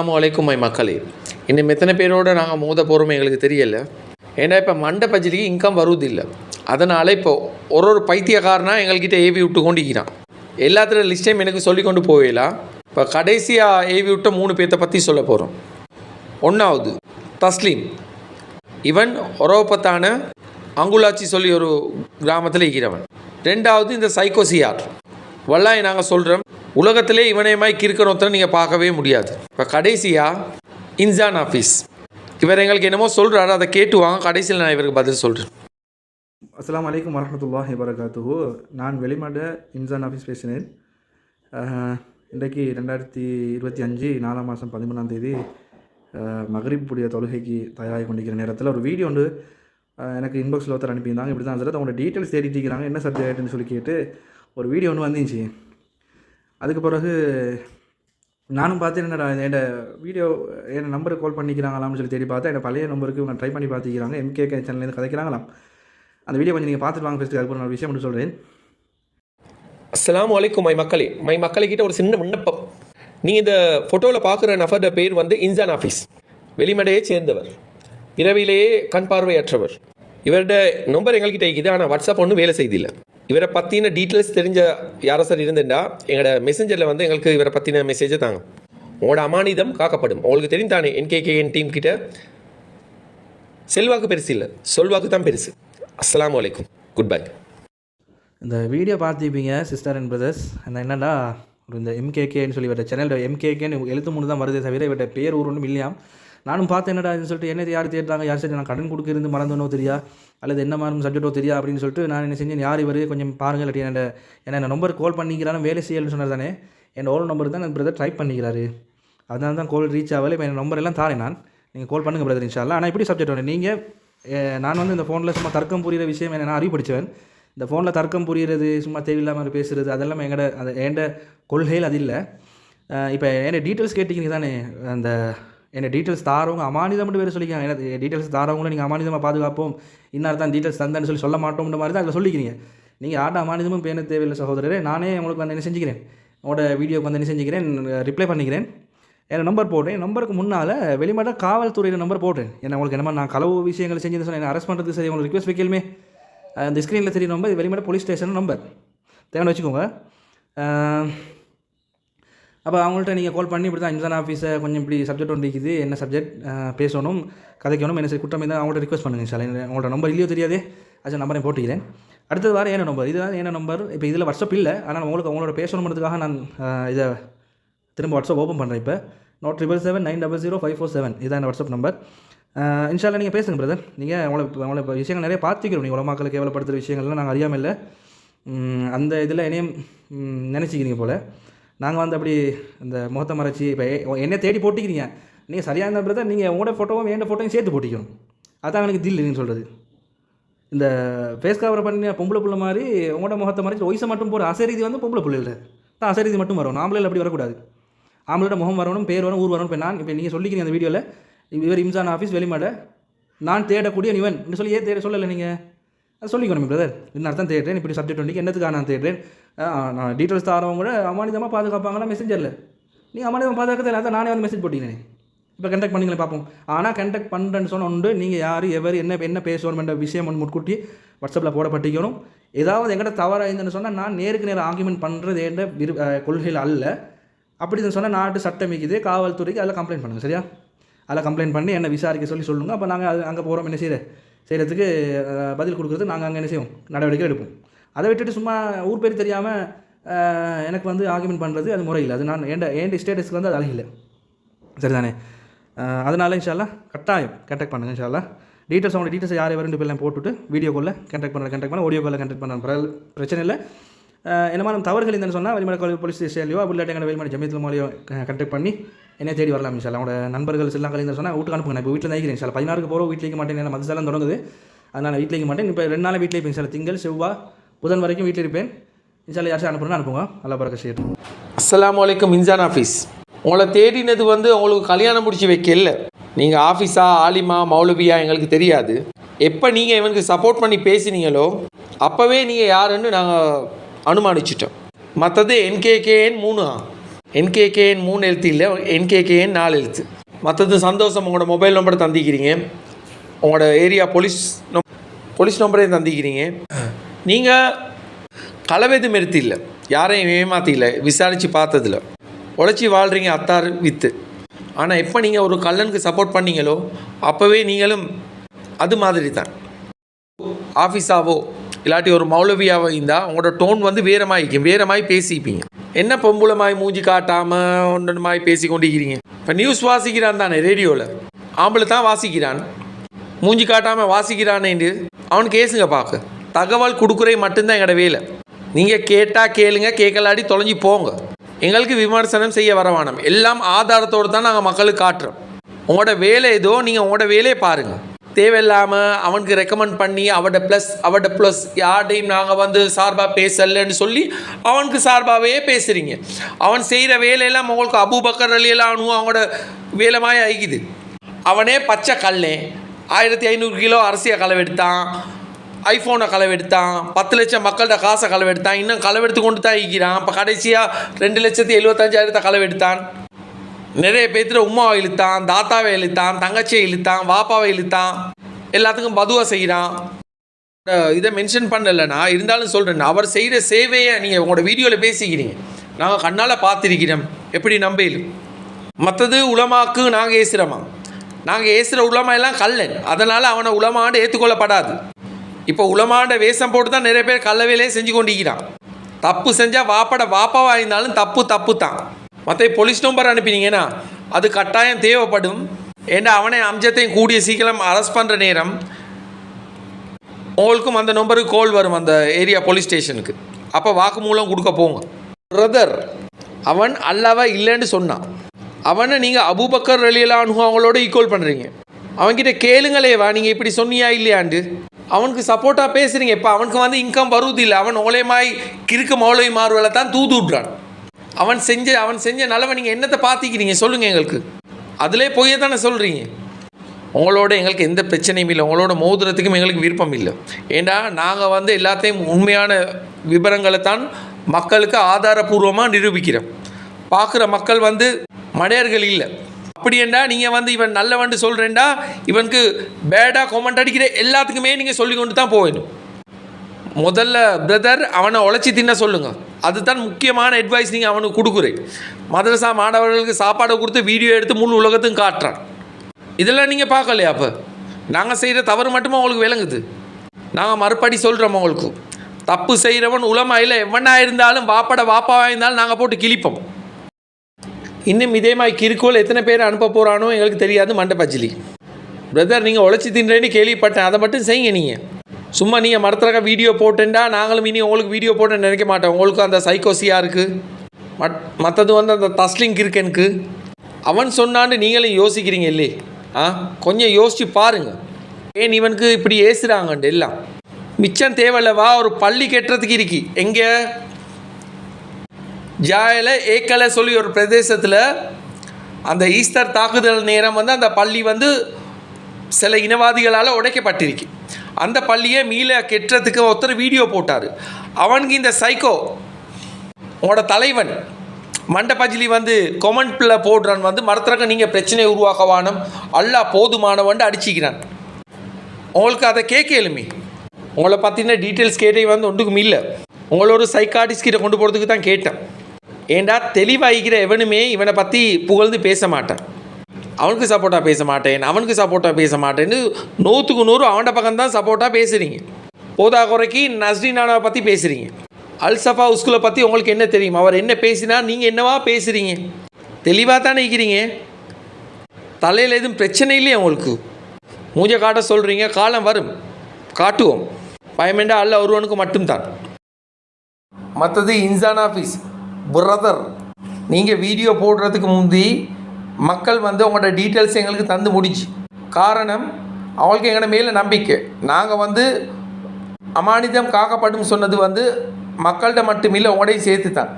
அஸ்ஸலாமு அலைக்கும் மை மக்களே. இன்னும் எத்தனை பேரோட நாங்கள் மோத போகிறோம் எங்களுக்கு தெரியல. ஏன்னா இப்போ மண்டை பஜ்ஜிக்கு இன்கம் வருவதில்லை. அதனால் இப்போ ஒரு ஒரு பைத்தியக்காரனா எங்கள்கிட்ட ஏவி விட்டு கொண்டிருக்கிறான். எல்லாத்துல லிஸ்ட்டையும் எனக்கு சொல்லி கொண்டு போவேலாம் இப்போ கடைசியாக ஏவி விட்ட மூணு பேர்த்த பற்றி சொல்ல போகிறோம் ஒன்றாவது தஸ்லீம். இவன் ஒரோபத்தான அங்குலாச்சி சொல்லி ஒரு கிராமத்தில் இருக்கிறவன். ரெண்டாவது இந்த சைக்கோசியார் வல்லாய் நாங்கள் சொல்கிறோம் உலகத்திலே இவனையமாய் கிறுக்கணொத்தனை நீங்கள் பார்க்கவே முடியாது. இப்போ கடைசியாக இன்சான் ஆஃபீஸ் இவர் எங்களுக்கு என்னமோ சொல்கிறாரு அதை கேட்டு வாங்க கடைசியில் நான் இவருக்கு பதில் சொல்கிறேன் அஸ்லாம் அலைக்கும் வரஹ்மத்துல்லாஹி வரகாத்துஹு நான் வெளிமாட இன்சான் ஆஃபீஸ் பேசினேன். இன்றைக்கு ரெண்டாயிரத்தி இருபத்தி அஞ்சு நாலாம் மாதம் பதிமூணாம் தேதி மகரிப்புடைய தொழுகைக்கு தயாராகி கொண்டிருக்கிற நேரத்தில் ஒரு வீடியோ ஒன்று எனக்கு இன்பாக்ஸில் ஒருத்தர் அனுப்பியிருந்தாங்க. இப்படி தான் அதில் அவங்களோட டீட்டெயில்ஸ் தேடிட்டு இருக்கிறாங்க. என்ன சப்ஜெக்ட்னு சொல்லி கேட்டு ஒரு வீடியோ ஒன்று வந்துச்சு. அதுக்கு பிறகு நானும் பார்த்தேன் என்னடா என்னோட வீடியோ என் நம்பருக்கு கால் பண்ணிக்கிறாங்களாம்னு சொல்லி தேடி பார்த்தா என் பழைய நம்பருக்கு இவங்க ட்ரை பண்ணி பார்த்துக்கிறாங்க. எம்கே சேனல்லேருந்து கதைக்கிறாங்களாம். அந்த வீடியோ கொஞ்சம் நீங்கள் பார்த்துட்டு வாங்க ஃபஸ்ட்டு அதுக்கு நான் விஷயம் சொல்கிறேன் அஸ்லாம் வலைக்கும் மை மக்களே. மை மக்களுக்கிட்ட ஒரு சின்ன விண்ணப்பம். நீங்கள் இந்த ஃபோட்டோவில் பார்க்குற நபரோட பேர் வந்து இன்சான் ஆஃபீஸ் வெளிமடையை சேர்ந்தவர். இரவிலேயே கண் பார்வையற்றவர். இவரோட நம்பர் எங்கள்கிட்ட இருக்குது. ஆனால் வாட்ஸ்அப் ஒன்றும் வேலை செய்தில்லை. இவரை பற்றின டீட்டெயில்ஸ் தெரிஞ்ச யாரோ சார் இருந்துட்டா எங்களோட மெசேஜரில் வந்து எங்களுக்கு இவரை பற்றின மெசேஜை தாங்க. உங்களோட அமானிதம் காக்கப்படும். உங்களுக்கு தெரியும் தானே என்கேகேஎன் டீம் கிட்ட செல்வாக்கு பெருசு இல்லை சொல்வாக்கு தான் பெருசு. அஸ்ஸலாமு வலைக்கும் குட் பை இந்த வீடியோ பார்த்துப்பீங்க சிஸ்டர் அண்ட் பிரதர்ஸ் அந்த என்னடா ஒரு இந்த எம்கேகேன்னு சொல்லி இவர்கிட்ட சேனல் எம்கேகேன்னு எழுத்து மூணு தான் வருதே தவிர இவர்கிட்ட பேர் ஊர் ஒன்றும் இல்லையாம். நானும் பார்த்தேன் என்னடா சொல்லிட்டு என்ன யார் தேடுறாங்க யார் சரி நான் கடன் கொடுக்குறது மறந்தோனோ தெரியா? அல்லது என்ன மாதிரி சப்ஜெக்டோ தெரியா? அப்படின்னு சொல்லிட்டு நான் என்ன செஞ்சேன் யார் இவர்? கொஞ்சம் பாருங்கள் இல்லாட்டி என்ன என்ன நம்பர் கால் பண்ணிக்கிறாலும் வேலை செய்யலன்னு சொன்னார் தானே? என் ஓல் நம்பர் தான் என் பிரதர் ட்ரை பண்ணிக்கிறாரு. அதனால தான் கால் ரீச் ஆகலை. இப்போ என் நம்பர் எல்லாம் தாரேன் நான். நீங்கள் கால் பண்ணுங்கள் பிரதர் இன்ஷால்லா ஆனால் இப்படி சப்ஜெக்ட் ஒன்று நீங்கள் நான் வந்து இந்த ஃபோனில் சும்மா தர்க்கம் புரியிற விஷயம் என்ன நான் அறிவு இந்த ஃபோனில் தர்க்கம் புரிகிறது சும்மா தேவையில்லாமல் பேசுகிறது அதெல்லாம் எங்கட அது என்ட கொள்கையில் அது இல்லை. இப்போ என்ன டீட்டெயில்ஸ் கேட்டிங்க தானே அந்த என்னை டீட்டெயில்ஸ் தாரவங்க அமானிதம் மட்டும் வேறு சொல்லிக்காங்க எனக்கு டீட்டெயில்ஸ் தாரவங்களும் நீங்கள் அமானிதமாக பாதுகாப்போம். இன்னார் தான் டீட்டெயில்ஸ் தந்தேன்னு சொல்லி சொல்ல மாட்டோம்ன்ற மாதிரி தான் அதில் சொல்லிக்கிறீங்க. நீங்கள் ஆட்ட அமானிதமும் பேண தேவையில்லை சகோதரரே. நானே உங்களுக்கு வந்து என்ன செஞ்சுக்கிறேன்? உங்களோட வீடியோக்கு வந்து என்ன செஞ்சுக்கிறேன்? ரிப்ளை பண்ணிக்கிறேன். என் நம்பர் போட்டேன் நம்பருக்கு முன்னால் வெளிமாட்ட காவல்துறையில் நம்பர் போட்டேன் ஏன்னா உங்களுக்கு என்ன நான் களவு விஷயங்கள் செஞ்சு சொன்னேன். என்ன அரெஸ்ட் பண்ணுறது சரி உங்களுக்கு ரிக்வஸ்ட் வைக்கலுமே. அந்த ஸ்க்ரீனில் தெரியும் நம்பர் வெளிமாட்ட போலீஸ் ஸ்டேஷன் நம்பர் தேவைன்னு வச்சுக்கோங்க. அப்போ அவங்கள்ட்ட நீங்கள் கால் பண்ணி இப்படி தான் இன்சான் ஆஃபீஸை கொஞ்சம் இப்படி சப்ஜெக்ட் ஒன்று இருக்குது என்ன சப்ஜெக்ட் பேசணும் கதைக்கணும் என்ன சரி குற்றம் இருந்தால் அவங்கள்ட்ட ரிக்வஸ்ட் பண்ணுங்கள் சார். உங்களோட நம்பர் இல்லையோ தெரியாதே அது நம்பரையும் போட்டுக்கிறேன். அடுத்தது வாரம் என்ன நம்பர் இதுதான் என்ன நம்பர் இப்போ இதில் வாட்ஸ்அப் இல்லை ஆனால் உங்களுக்கு அவங்களோட பேசணுன்றதுக்காக நான் இதை திரும்ப வாட்ஸ்அப் ஓப்பன் பண்ணுறேன் இப்போ. Note triple seven nine double zero five four seven இதான் வாட்ஸ்அப் நம்பர் இன்ஷால்ல நீங்கள் பேசுங்க பிரதர் நீங்கள் உங்களை உங்களை இப்போ விஷயங்கள் நிறைய பார்த்துக்கிறோம். நீங்கள் உலமாக்களை கேவலப்படுத்துகிற விஷயங்கள்லாம் நாங்கள் அறியாமல் இல்லை. அந்த இதில் என்னையும் நினச்சிக்கிறீங்க போல். நாங்கள் வந்து அப்படி இந்த முகத்தை மறைச்சி இப்போ என்ன தேடி போட்டிக்கிறீங்க. நீங்கள் சரியாக இருந்தால் பிரதர் நீங்கள் உங்களோட ஃபோட்டோவும் என் ஃபோட்டோவும் சேர்த்து போட்டிக்கணும். அதான் எனக்கு தில் நீங்கள் சொல்கிறது இந்த ஃபேஸ் கவர் பண்ணி பொம்பளை புள்ள மாதிரி உங்களோட முகத்தை மறைச்சி ஒய்ஸை மட்டும் போகிற அசரீதி வந்து பொம்பளை புள்ள இல்லை தான் அசரீதி மட்டும் வரும். ஆம்பளையில் அப்படி வரக்கூடாது. ஆம்பளோட முகம் வரணும் பேர் வரணும் ஊர் வரணும். இப்போ நான் இப்போ நீங்கள் சொல்லிக்கிறீங்க அந்த வீடியோவில் இவர் இம்சான் ஆஃபீஸ் வெளிமாட நான் தேடக்கூடிய நிவன் என்று சொல்லி ஏன் தேட சொல்லலை நீங்கள் அது சொல்லிக்கணும் பிரதர் இன்னும் அர்த்தம் தேடுறேன். இப்படி சப்ஜெக்ட் ஒன்றைக்கு என்னத்துக்காக நான் தேடுறேன்? நான் டீட்டெயில்ஸ் தரவங்க கூட அமானிதமாக பாதுகாப்பாங்களா மெசேஞ்சரில் நீங்கள் அமானிதமாக பாதுகாக்கிறது அதான் நானே வந்து மெசேஜ் போட்டிங்களே இப்போ கண்டக்ட் பண்ணிங்களே பார்ப்போம். ஆனால் கண்டக்ட் பண்ணுறேன்னு சொன்ன உண்டு நீங்கள் யார் எவர் என்ன என்ன பேசணும் என்ற விஷயம் ஒன்று முன்கூட்டி வாட்ஸ்அப்பில் போடப்பட்டிக்கணும் ஏதாவது எங்கிட்ட தவறாயிருந்துன்னு சொன்னால் நான் நேருக்கு நேரம் ஆர்குமெண்ட் பண்ணுறது என்ற விரு கொள்கையில் அல்ல. அப்படி சொன்னால் நாட்டு சட்டம் இருக்குது காவல்துறைக்கு அதில் கம்ப்ளைண்ட் பண்ணுங்கள் சரியா? அதில் கம்ப்ளைண்ட் பண்ணி என்ன விசாரிக்க சொல்லி சொல்லுங்கள் அப்போ நாங்கள் அது அங்கே போகிறோம் என்ன செய்கிற செய்கிறதுக்கு பதில் கொடுக்குறது நாங்கள் அங்கே என்ன செய்வோம்? நடவடிக்கை எடுப்போம். அதை விட்டுட்டு சும்மா ஊர் பேர் தெரியாமல் எனக்கு வந்து ஆர்குமெண்ட் பண்ணுறது அது முறையில் அது நான் ஏண்ட ஏன் ஸ்டேட்டஸ்க்கு வந்து அது அழகில்லை. சரிதானே? அதனால் அதனால இன்ஷால்லா கட்டாயம் கான்டாக்ட் பண்ணுங்கள் இன்ஷால்லா டீட்டெயில்ஸ் அவங்க டீட்டெயில்ஸ் யார் ரெண்டு பேர்லாம் போட்டுட்டு வீடியோ காலில் கான்டாக்ட் பண்ணுற கான்டாக்ட் பண்ண ஆடியோ காலில் கான்டாக்ட் பண்ண பிரச்சனை இல்லை. அஹ், என்ன மாதிரி தவறுகள் இல்லைன்னு சொன்னால் வெளிமலை போலீஸ் ஸ்டேஷன்லையோ அப்படி இல்லாட்டி எங்கள் வெளிமலை ஜமியத்தில் மூலியோ கான்டாக்ட் பண்ணி என்னை தேடி வரலாம் இன்ஷால்லா அவங்களோட நண்பர்கள் எல்லாம் கலந்து சொன்னால் வீட்டுக்கு அனுப்புங்க. நான் இப்போ வீட்டில் தான் இருக்கிறேன் இன்ஷால்லா பதினாறுக்கு போகிறோம் வீட்டிலேயே மாட்டேன். ஏன்னா மதுசாலம் தொடங்குது அதனால் வீட்டிலேயே மாட்டேன். இப்போ ரெண்டு நாள் வீட்டிலேயே போய் இன்ஷால்லா திங்கள் செவ்வாய் புதன் வரைக்கும் வீட்டில் இருப்பேன். இன்ஷால்லா யாராச்சும் அனுப்புறேன்னு அனுப்புங்க. நல்லா பறக்க செய்யட்டும். அஸ்ஸலாமு இன்சான் ஆஃபீஸ். உங்களை தேடினது வந்து உங்களுக்கு கல்யாணம் முடிச்சு வைக்கல. நீங்கள் ஆஃபீஸா ஆலிமா மௌலவியா எங்களுக்கு தெரியாது. எப்போ நீங்கள் இவனுக்கு சப்போர்ட் பண்ணி பேசினீங்களோ அப்போவே நீங்கள் யாருன்னு நாங்கள் அனுமானிச்சிட்டோம். மற்றது என்கேகேஎன் மூணு என்கேகேஎன் மூணு எழுத்து இல்லை என்கேகேஎன் நாலு எழுத்து. மற்றது சந்தோஷம் உங்களோட மொபைல் நம்பர் தந்திக்கிறீங்க உங்களோட ஏரியா போலீஸ் நம் போலீஸ் நம்பரையும் தந்திக்கிறீங்க நீங்கள் களவெது மெருத்து இல்லை யாரையும் ஏமாத்தி விசாரித்து பார்த்ததில்ல. உழைச்சி வாழ்கிறீங்க அத்தார் வித்து. ஆனால் எப்போ நீங்கள் ஒரு கல்லனுக்கு சப்போர்ட் பண்ணீங்களோ அப்போவே நீங்களும் அது மாதிரி தான் ஆஃபீஸாவோ இல்லாட்டி ஒரு மௌலவியாவோ இருந்தால் உங்களோட டோன் வந்து வேற வேறமாய் பேசிப்பீங்க. என்ன பொம்புலமாய் மூஞ்சி காட்டாமல் ஒன்று மாதிரி பேசி கொண்டிருக்கிறீங்க இப்போ நியூஸ் வாசிக்கிறான் தானே ரேடியோவில் ஆம்பளை தான் வாசிக்கிறான். மூஞ்சி காட்டாமல் வாசிக்கிறானேண்டு. அவனுக்கு கேசுங்க பார்க்க தகவல் கொடுக்குறே மட்டும்தான் எங்களோட வேலை. நீங்கள் கேட்டால் கேளுங்க கேட்கலாடி தொலைஞ்சி போங்க. எங்களுக்கு விமர்சனம் செய்ய வரவானம் எல்லாம் ஆதாரத்தோடு தான் நாங்கள் மக்களுக்கு காட்டுறோம். உங்களோட வேலை ஏதோ நீங்கள் உங்களோட வேலையை பாருங்கள் தேவையில்லாமல் அவனுக்கு ரெக்கமெண்ட் பண்ணி அவட ப்ளஸ் அவட ப்ளஸ் யார்டையும் நாங்கள் வந்து சார்பாக பேசலன்னு சொல்லி அவனுக்கு சார்பாகவே பேசுகிறீங்க அவன் செய்கிற வேலையெல்லாம் உங்களுக்கு அபூபக்கர் அலியெல்லாம் அணுவும் அவங்களோட வேலை ஆகிக்குது. அவனே பச்சை கல்லே ஆயிரத்தி ஐநூறு கிலோ அரிசியை களவெடுத்தான் ஐஃபோனை களவெடுத்தான் பத்து லட்சம் மக்கள்கிட்ட காசை களவெடுத்தான் இன்னும் களவெடுத்து கொண்டு தான் இருக்கிறான். இப்போ கடைசியாக ரெண்டு லட்சத்தி எழுபத்தஞ்சாயிரத்தை களவெடுத்தான். நிறைய பேர்த்துல உமாவை இழுத்தான் தாத்தாவை இழுத்தான் தங்கச்சியை இழுத்தான் வாப்பாவை இழுத்தான். எல்லாத்துக்கும் பதுவாக செய்கிறான் இதை மென்ஷன் பண்ணலைன்னா இருந்தாலும் சொல்கிறேன் அவர் செய்கிற சேவையை நீங்கள் உங்களோட வீடியோவில் பேசிக்கிறீங்க. நாங்கள் கண்ணால் பார்த்துருக்கிறோம். எப்படி நம்பையில் மற்றது உலமாக்கு நாங்கள் ஏசுகிறோமா நாங்கள் ஏசுகிற உலமா எல்லாம் கல்லன் அதனால் அவனை உலமாண்டு ஏற்றுக்கொள்ளப்படாது இப்போ உலமாண்ட வேஷம் போட்டு தான் நிறைய பேர் கள்ள செஞ்சு கொண்டிருக்கிறான். தப்பு செஞ்சால் வாப்பட வாப்பாவாக இருந்தாலும் தப்பு தப்பு தான். மற்ற போலீஸ் நம்பர் அனுப்பினீங்கன்னா அது கட்டாயம் தேவைப்படும். ஏன்னா அவனை அம்சத்தையும் கூடிய சீக்கிரம் அரெஸ்ட் பண்ணுற நேரம். உங்களுக்கும் அந்த நம்பருக்கு கோல் வரும் அந்த ஏரியா போலீஸ் ஸ்டேஷனுக்கு அப்போ வாக்குமூலம் கொடுக்க போங்க. பிரதர் அவன் அல்லாவா இல்லைன்னு சொன்னான். அவனை நீங்கள் அபூபக்கர் ரலியலானு அவங்களோட ஈக்குவல் பண்ணுறீங்க அவன்கிட்ட கேளுங்களேவா நீங்கள் இப்படி சொன்னியா இல்லையாண்டு? அவனுக்கு சப்போர்ட்டாக பேசுகிறீங்க இப்போ அவனுக்கு வந்து இன்கம் வருவது இல்லை அவன் ஓலைமாய் கிறுக்கு மௌலை மாறுவலை தான் தூது விட்றான் அவன் செஞ்ச அவன் செஞ்ச நலவை நீங்கள் என்னத்தை பார்த்திக்கிறீங்க சொல்லுங்கள் எங்களுக்கு. அதிலே போய் தானே சொல்கிறீங்க உங்களோட எங்களுக்கு எந்த பிரச்சனையும் இல்லை. உங்களோட மோதுரத்துக்கும் எங்களுக்கு விருப்பம் இல்லை. ஏன்னா நாங்கள் வந்து எல்லாத்தையும் உண்மையான விவரங்களை தான் மக்களுக்கு ஆதாரபூர்வமாக நிரூபிக்கிறோம். பார்க்குற மக்கள் வந்து மடையர்கள் இல்லை. அப்படியேண்டா நீங்கள் வந்து இவன் நல்லவன் சொல்கிறேன்டா இவனுக்கு பேடாக கொமெண்ட் அடிக்கிற எல்லாத்துக்குமே நீங்கள் சொல்லி கொண்டு தான் போகணும். முதல்ல பிரதர் அவனை உழைச்சி தின்ன சொல்லுங்கள் அதுதான் முக்கியமான அட்வைஸ் நீங்கள் அவனுக்கு கொடுக்குறேன். மதரசா மாணவர்களுக்கு சாப்பாடை கொடுத்து வீடியோ எடுத்து முழு உலகத்தையும் காட்டுறான். இதெல்லாம் நீங்கள் பார்க்கலையா அப்போ? நாங்கள் செய்கிற தவறு மட்டுமே உங்களுக்கு விளங்குது? நாங்கள் மறுபடி சொல்கிறோம் உங்களுக்கு. தப்பு செய்கிறவன் உலமாயில் எவனாக இருந்தாலும் வாப்பட வாப்பாவாக இருந்தாலும் நாங்கள் போட்டு கிழிப்போம். இன்னும் இதே மாதிரி கிறுக்கோல் எத்தனை பேர் அனுப்ப போகிறானோ எங்களுக்கு தெரியாது மண்டபச்சிலி பிரதர் நீங்கள் உழைச்சி தின்றேன்னு கேள்விப்பட்டேன். அதை மட்டும் செய்யுங்க நீங்கள் சும்மா நீங்கள் மரத்துறக்க வீடியோ போட்டுண்டா நாங்களும் இனி உங்களுக்கு வீடியோ போட்டு நினைக்க மாட்டோம். உங்களுக்கு அந்த சைக்கோசியாக இருக்குது மட் மற்றது வந்து அந்த தஸ்லிங் இருக்கனுக்கு. அவன் சொன்னான்னு நீங்களும் யோசிக்கிறீங்க இல்லையே ஆ? கொஞ்சம் யோசித்து பாருங்கள் ஏன் இவனுக்கு இப்படி ஏசுகிறாங்கண்டு எல்லாம். மிச்சம் தேவையில்லவா? ஒரு பள்ளி கெட்டுறதுக்கு இருக்கி. எங்கே? ஜாயில் ஏக்கலை சொல்லி ஒரு பிரதேசத்தில் அந்த ஈஸ்டர் தாக்குதல் நேரம் வந்து அந்த பள்ளி வந்து சில இனவாதிகளால் உடைக்கப்பட்டிருக்கு. அந்த பள்ளியை மீள கெட்டுறதுக்கு ஒருத்தர் வீடியோ போட்டார். அவனுக்கு இந்த சைக்கோ உங்களோட தலைவன் மண்டபஜிலி வந்து கொமெண்ட்டில் போடுறான் வந்து மரத்திறக்க நீங்கள் பிரச்சனையை உருவாக்கவானும் அல்லா போதுமானவன்ட்டு அடிச்சிக்கிறான். உங்களுக்கு அதை கேட்க கேட்கலுமே. உங்களை பார்த்தீங்கன்னா டீட்டெயில்ஸ் கேட்டே வந்து ஒன்றுக்கும் இல்லை. உங்களோட ஒரு சைக்காட்டிஸ்ட் கிட்ட கொண்டு போகிறதுக்கு தான் கேட்டேன். ஏண்டா தெளிவாகிக்கிற எவனுமே இவனை பற்றி புகழ்ந்து பேச மாட்டான். அவனுக்கு சப்போர்ட்டாக பேச மாட்டேன் அவனுக்கு சப்போர்ட்டாக பேச மாட்டேன்னு நூற்றுக்கு நூறு அவன்கிட்ட பக்கம் தான் சப்போர்ட்டாக பேசுகிறீங்க போதா குறைக்கு நஸ்ரீனானாவை பற்றி பேசுகிறீங்க அல்சஃபா உஸ்குலை பற்றி உங்களுக்கு என்ன தெரியும்? அவர் என்ன பேசினா நீங்கள் என்னவா பேசுகிறீங்க தெளிவாக தானே இருக்கிறீங்க தலையில் எதுவும் பிரச்சனை இல்லையே உங்களுக்கு? மூஞ்ச காட்ட சொல்கிறீங்க காலம் வரும். காட்டுவோம். பயமெண்டா அல்ல ஒருவனுக்கு மட்டும்தான். மற்றது இன்சான் ஆஃபீஸ் பிரதர் நீங்கள் வீடியோ போடுறதுக்கு முந்தி மக்கள் வந்து உங்களோட டீட்டெயில்ஸ் எங்களுக்கு தந்து முடிச்சு. காரணம் அவங்களுக்கு எங்களை மேலே நம்பிக்கை. நாங்கள் வந்து அமானிதம் காக்கப்படும் சொன்னது வந்து மக்கள்கிட்ட மட்டுமில்லை உங்களையும் சேர்த்து தான்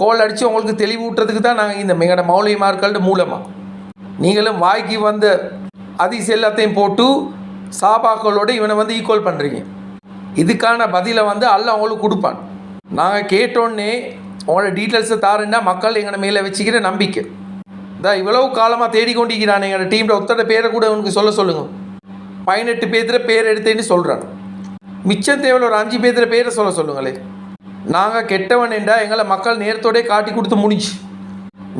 கோல் அடித்து உங்களுக்கு தெளிவூட்டுறதுக்கு தான் நாங்கள் இந்த எங்களோட மௌலிமார்கள்ட்ட மூலமாக நீங்களும் வாய்க்கு வந்த அதிஸ் எல்லாத்தையும் போட்டு சாபாக்களோடு இவனை வந்து ஈக்குவல் பண்ணுறீங்க இதுக்கான பதிலை வந்து அல்ல அவங்களுக்கு கொடுப்பான். நாங்கள் கேட்டோன்னே உங்களோட டீட்டெயில்ஸை தாருன்னா மக்கள் எங்களை மேலே வச்சுக்கிற நம்பிக்கை. இதான் இவ்வளவு காலமாக தேடிக்கொண்டிருக்கிறான் எங்களோட டீமில் ஒத்தட பேரை கூட உனக்கு சொல்ல சொல்லுங்கள் பதினெட்டு பேர்த்துல பேர் எடுத்தேன்னு சொல்கிறான் மிச்சம் தேவையில் ஒரு அஞ்சு பேர்த்துல பேரை சொல்ல சொல்லுங்களே நாங்கள் கெட்டவன் என்றால் எங்களை மக்கள் நேரத்தோடே காட்டி கொடுத்து முடிஞ்சு.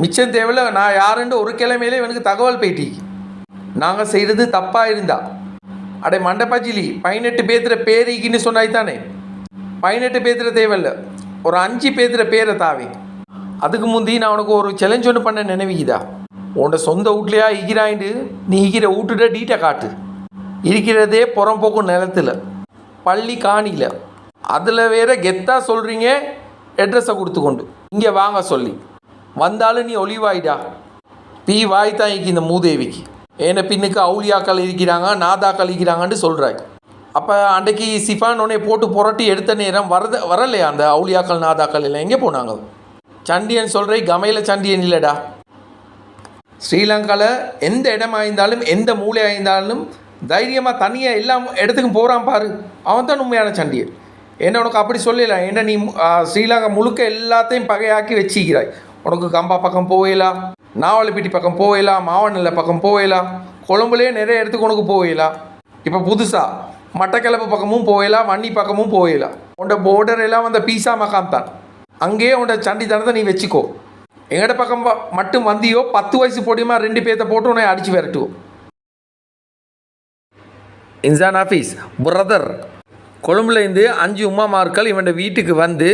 மிச்சம் தேவையில் நான் யாருன்னு ஒரு கிழமையிலே எனக்கு தகவல் போயிட்டி நாங்கள் செய்கிறது தப்பாக இருந்தா. அடே மண்டபாஜிலி பதினெட்டு பேர்த்துல பேரிக்கின்னு சொன்னாய் தானே பதினெட்டு பேர்த்துல தேவையில்லை. ஒரு அஞ்சு பேர்த்துல பேரை தாவி. அதுக்கு முந்தி நான் உனக்கு ஒரு சேலஞ்ச் ஒன்று பண்ண நினைவிக்குதா? உன்னோட சொந்த வீட்லையா ஈகிறாயிண்டு நீ ஈகிற வீட்டுட டீட்டை காட்டு. இருக்கிறதே புறம்போக்கும் நிலத்தில். பள்ளி காணியில். அதில் வேற கெத்தாக சொல்கிறீங்க அட்ரஸை கொடுத்து கொண்டு இங்கே வாங்க சொல்லி. வந்தாலும் நீ ஒளிவாயிடா. பி வாய் தான் இருக்கு இந்த மூதேவிக்கு. ஏன பின்னுக்கு அவுளியாக்கள் இருக்கிறாங்க நாதாக்கள் இருக்கிறாங்கன்னு சொல்கிறாய் அப்போ அன்றைக்கு சிஃபான் உன்னை போட்டு புரட்டி எடுத்த நேரம் வரத வரலையா அந்த அவுளியாக்கள் நாதாக்கள் எல்லாம்? எங்கே போனாங்க சண்டியன் சொல்கிறே கமையில் சண்டியன் இல்லைடா. ஸ்ரீலங்காவில் எந்த இடமா இருந்தாலும் எந்த மூலையாக இருந்தாலும் தைரியமாக தனியாக எல்லா இடத்துக்கும் போகிறான் பாரு. அவன் தான் உண்மையான சண்டியன். என்ன உனக்கு அப்படி சொல்லலாம் என்ன நீ ஸ்ரீலங்கா முழுக்க எல்லாத்தையும் பகையாக்கி வச்சிக்கிறாய். உனக்கு கம்பா பக்கம் போகலாம் நாவலப்பிட்டி பக்கம் போகலாம் மாவனல்ல பக்கம் போகலாம் கொழம்புலேயே நிறைய இடத்துக்கு உனக்கு போகலாம் இப்போ புதுசாக மட்டக்கிளப்பு பக்கமும் போயிடலாம் வண்டி பக்கமும் போயிடலாம் உன்ட போர்டர் எல்லாம் வந்த பீஸா மகாம் தான். அங்கேயே உன்ட சண்டிதானத்தை நீ வச்சுக்கோ. எங்கட பக்கம் மட்டும் வந்தியோ பத்து வயசு போடியுமா ரெண்டு பேர்த்த போட்டு உன்னை அடிச்சு விரட்டுவோம் இன்சான் ஆஃபீஸ் பிரதர் கொழும்புலேருந்து அஞ்சு உமாமார்கள் இவன் வீட்டுக்கு வந்து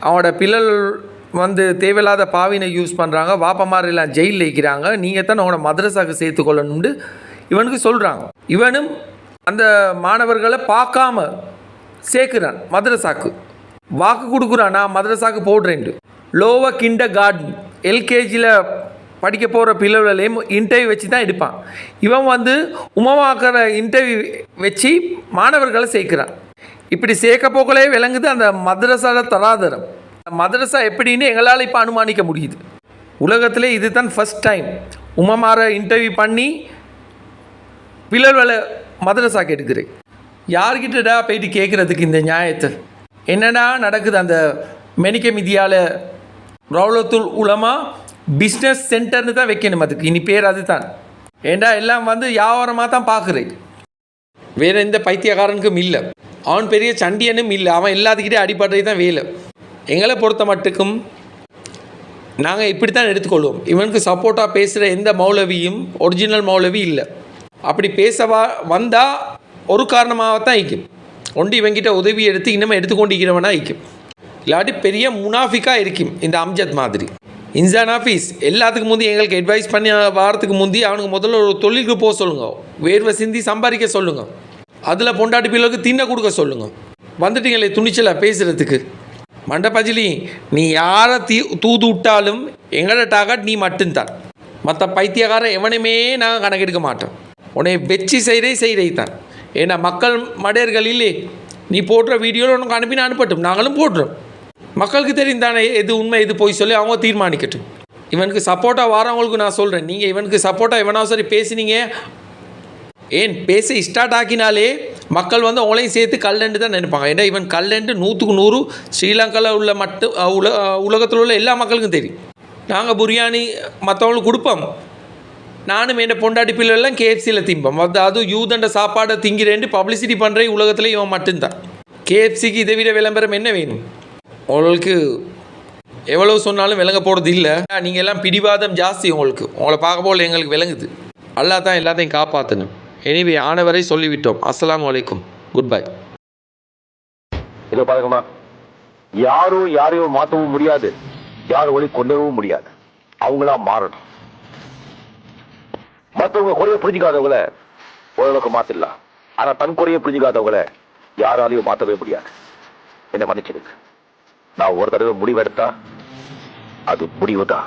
அவனோட பிள்ளல் வந்து தேவையில்லாத பாவினை யூஸ் பண்ணுறாங்க வாப்பமாரெல்லாம் ஜெயிலில் வைக்கிறாங்க நீங்கள் தான் அவனோட மதரசாக்கு சேர்த்துக்கொள்ளணும்னு இவனுக்கு சொல்கிறாங்க இவனும் அந்த மாணவர்களை பார்க்காம சேர்க்குறான் மதரசாக்கு. வாக்கு கொடுக்குறான் நான் மதரசாக்கு போடுறேன்ட்டு. லோவர் கிண்டர் கார்டன் எல்கேஜியில் படிக்க போகிற பிள்ளைகளையும் இன்டர்வியூ வச்சு தான் எடுப்பான். இவன் வந்து உமமாக்கிற இன்டர்வியூ வச்சு மாணவர்களை சேர்க்குறான் இப்படி சேர்க்க போக்கலே விளங்குது அந்த மதரசாட தராதரம். மதரசா எப்படின்னு எங்களால் இப்போ அனுமானிக்க முடியுது. உலகத்தில் இதுதான் ஃபஸ்ட் டைம் உமமாரை இன்டர்வியூ பண்ணி பிள்ளைகளை மதரசா கேட்டுக்கிறேன். யார்கிட்டடா போயிட்டு கேட்குறதுக்கு இந்த நியாயத்தை? என்னடா நடக்குது அந்த மெனிக்க மிதியால் ரவுலத்துல் உலமா பிஸ்னஸ் சென்டர்னு தான் வைக்கணும் அதுக்கு. இனி பேர் அது தான் ஏண்டா எல்லாம் வந்து வியாபாரமாக தான் பார்க்குறேன் வேறு எந்த பைத்தியக்காரனுக்கும் இல்லை. அவன் பெரிய சண்டியனும் இல்லை. அவன் எல்லாத்துக்கிட்டே அடிப்படுறது தான் வேலை. எங்களை பொறுத்த மட்டுக்கும் நாங்கள் இப்படி தான் எடுத்துக்கொள்வோம். இவனுக்கு சப்போர்ட்டாக பேசுகிற எந்த மௌலவியும் ஒரிஜினல் மௌலவி இல்லை. அப்படி பேசவா வந்தால் ஒரு காரணமாகத்தான் ஐக்கும் ஒன்று இவங்கிட்ட உதவி எடுத்து இன்னமும் எடுத்துக்கொண்டிருக்கிறவனா ஐக்கும் இல்லாட்டி பெரிய முனாஃபிக்காக இருக்கும் இந்த அம்ஜத் மாதிரி. இன்சான் ஆஃபீஸ் எல்லாத்துக்கும் முந்தி எங்களுக்கு அட்வைஸ் பண்ணி வாரத்துக்கு முந்தி அவனுக்கு முதல்ல ஒரு தொழிலுக்கு போக சொல்லுங்க. வேர்வை சிந்தி சம்பாதிக்க சொல்லுங்கள் அதில் பொண்டாட்டி பிள்ளைக்கு தின்ன கொடுக்க சொல்லுங்கள் வந்துட்டீங்களே துணிச்சலை பேசுகிறதுக்கு மண்டபஜிலி நீ யாரை தீ தூது விட்டாலும் எங்களோட டாகட் நீ மட்டும்தான். மற்ற பைத்தியக்காரன் எவனையுமே நாங்கள் கணக்கெடுக்க மாட்டோம். உன்னை வெச்சு செய்கிறே செய்கிறே தான் ஏன்னா மக்கள் மடையர்கள் இல்லை. நீ போடுற வீடியோவில் உனக்கு அனுப்பி அனுப்பட்டும். நாங்களும் போடுறோம். மக்களுக்கு தெரியும் தானே எது உண்மை எது போய் சொல்லி அவங்க தீர்மானிக்கட்டும். இவனுக்கு சப்போர்ட்டாக வரவங்களுக்கு நான் சொல்கிறேன் நீங்கள் இவனுக்கு சப்போர்ட்டாக எவனா சரி பேசினீங்க? ஏன்? பேச ஸ்டார்ட் ஆக்கினாலே மக்கள் வந்து அவங்களையும் சேர்த்து கல்லண்டு தான் நினைப்பாங்க. ஏன்னா இவன் கல்லண்டு நூற்றுக்கு நூறு ஸ்ரீலங்காவில் உள்ள மட்டும் உல உலகத்தில் உள்ள எல்லா மக்களுக்கும் தெரியும். நாங்கள் பிரியாணி மற்றவங்களுக்கு கொடுப்போம். நானும் என்ன பொண்டாட்டி பிள்ளைலாம் கேஎஃப்சியில் திம்பம். அது அதுவும் யூதண்ட சாப்பாடை திங்கிறேன்ட்டு பப்ளிசிட்டி பண்ணுற உலகத்தில் இவன் மட்டும்தான். கேஎஃப்சிக்கு இதை விட விளம்பரம் என்ன வேணும்? உங்களுக்கு எவ்வளோ சொன்னாலும் விளங்க போகிறது இல்லை. நீங்கள் எல்லாம் பிடிவாதம் ஜாஸ்தி உங்களுக்கு. உங்களை பார்க்க போல் எங்களுக்கு விளங்குது. அல்லா தான் எல்லாத்தையும் காப்பாற்றணும் எனிவே ஆனவரை சொல்லிவிட்டோம். அஸ்லாம் வலைக்கும் குட் பை இதை பாருங்கம்மா யாரும் யாரையும் மாற்றவும் முடியாது. யாரும் வழி கொண்டவும் முடியாது. அவங்களா மாறணும். மற்றவங்க குறைய புரிஞ்சுக்காதவங்கள ஓரளவுக்கு மாத்திடலாம் ஆனா தன் குறைய புரிஞ்சுக்காதவங்கள யாராலையும் மாற்றவே முடியாது. என்ன மன்னிச்சிருக்கு நான் ஒரு தடவை முடிவெடுத்தா அது முடிவுதான்.